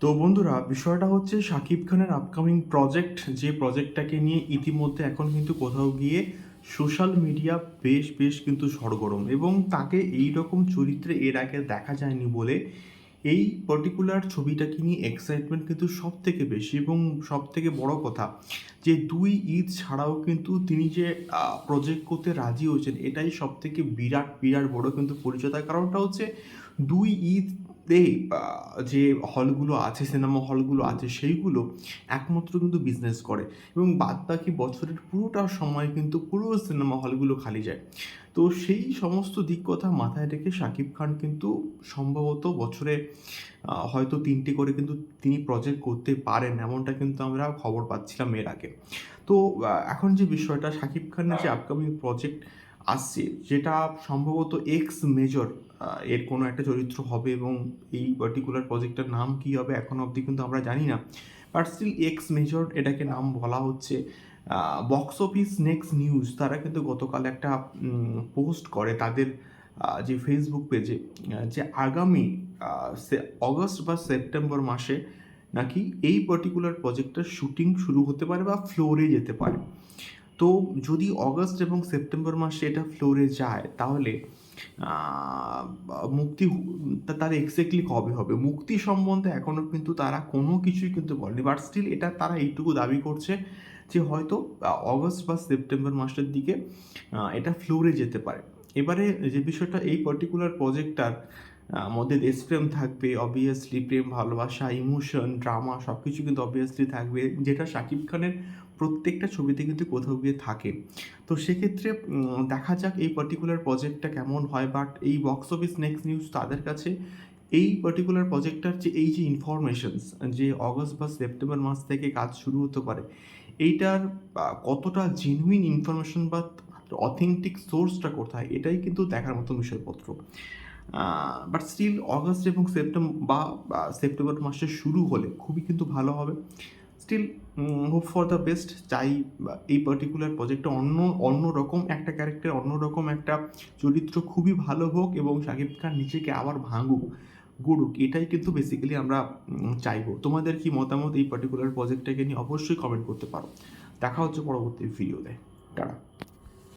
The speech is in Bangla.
তো বন্ধুরা, বিষয়টা হচ্ছে শাকিব খানের আপকামিং প্রজেক্ট যে প্রজেক্টটাকে নিয়ে ইতিমধ্যে এখন কিন্তু কোথাও গিয়ে সোশ্যাল মিডিয়া বেশ বেশ কিন্তু সরগরম এবং তাকে এই রকম চরিত্রে এর আগে দেখা যায়নি বলে এই পার্টিকুলার ছবিটাকে নিয়ে এক্সাইটমেন্ট কিন্তু সব থেকে বেশি এবং সব থেকে বড় কথা যে দুই ঈদ ছাড়াও কিন্তু তিনি যে প্রজেক্ট করতে রাজি হয়েছেন, এটাই সব থেকে বিরাট বিরাট বড় কিন্তু পরিচয়। তার কারণটা হচ্ছে দুই ঈদে যে হলগুলো আছে, সিনেমা হলগুলো আছে, সেইগুলো একমাত্র কিন্তু বিজনেস করে। এবং বাদ বাকি বছরের পুরোটা সময় কিন্তু পুরো সিনেমা হলগুলো খালি যায়। তো সেই সমস্ত দিক কথা মাথায় রেখে শাকিব খান কিন্তু সম্ভবত বছরে হয়তো তিনটে করে কিন্তু তিনি প্রজেক্ট করতে পারেন, এমনটা কিন্তু আমরা খবর পাচ্ছিলাম এর আগে। তো এখন যে বিষয়টা, শাকিব খানের যে আপকামিং প্রজেক্ট আসছে, যেটা সম্ভবত এক্স মেজর এর কোনো একটা চরিত্র হবে এবং এই পার্টিকুলার প্রজেক্টের নাম কী হবে এখন অবধি কিন্তু আমরা জানি না। বাট স্টিল এক্স মেজর এটাকে নাম বলা হচ্ছে বক্স অফিস নেক্সট নিউজ তারা কিন্তু গতকাল একটা পোস্ট করে তাদের যে ফেসবুক পেজে যে আগামী অগস্ট বা সেপ্টেম্বর মাসে নাকি এই পার্টিকুলার প্রজেক্টের শুটিং শুরু হতে পারে বা ফ্লোরে যেতে পারে। তো যদি অগস্ট এবং সেপ্টেম্বর মাসে এটা ফ্লোরে যায়, তাহলে মুক্তি তার এক্স্যাক্টলি কবে হবে? মুক্তি সম্বন্ধে এখনও কিন্তু তারা কোনো কিছুই কিন্তু বলেনি। বাট স্টিল এটা তারা এইটুকু দাবি করছে যে হয়তো অগস্ট বা সেপ্টেম্বর মাসের দিকে এটা ফ্লোরে যেতে পারে। এবারে যে বিষয়টা, এই পার্টিকুলার প্রজেক্টটার মধ্যে দেশপ্রেম থাকবে অবভিয়াসলি প্রেম, ভালোবাসা ইমোশন ড্রামা সব কিছু কিন্তু অবভিয়াসলি থাকবে। যেটা শাকিব খানের প্রত্যেকটা ছবিতে কিন্তু কোথাও গিয়ে থাকে। তো সেক্ষেত্রে দেখা যাক এই পার্টিকুলার প্রজেক্টটা কেমন হয় বাট এই বক্স অফিস নেক্সট নিউজ তাদের কাছে, এই পার্টিকুলার প্রজেক্টটার যে, এই যে ইনফরমেশনস যে অগস্ট বা সেপ্টেম্বর মাস থেকে কাজ শুরু হতে পারে, এইটার কতটা জেনুইন ইনফরমেশন বা অথেন্টিক সোর্সটা কোথায়, এটাই কিন্তু দেখার মতো বিষয়পত্র। বাট স্টিল অগস্ট এবং সেপ্টেম্বর বা সেপ্টেম্বর মাসে শুরু হলে খুবই কিন্তু ভালো হবে। Still hope for the best চাই এই পার্টিকুলার প্রজেক্টটা অন্য অন্য রকম একটা ক্যারেক্টার অন্য রকম একটা চরিত্র খুবই ভালো হোক এবং শাকিব খান নিজেকে আবার ভাঙুক, গড়ুক, এটাই কিন্তু বেসিক্যালি আমরা চাইব। তোমাদের কি মতামত এই পার্টিকুলার প্রজেক্টটাকে নিয়ে অবশ্যই কমেন্ট করতে পারো। দেখা হচ্ছে পরবর্তী ভিডিওতে টাটা।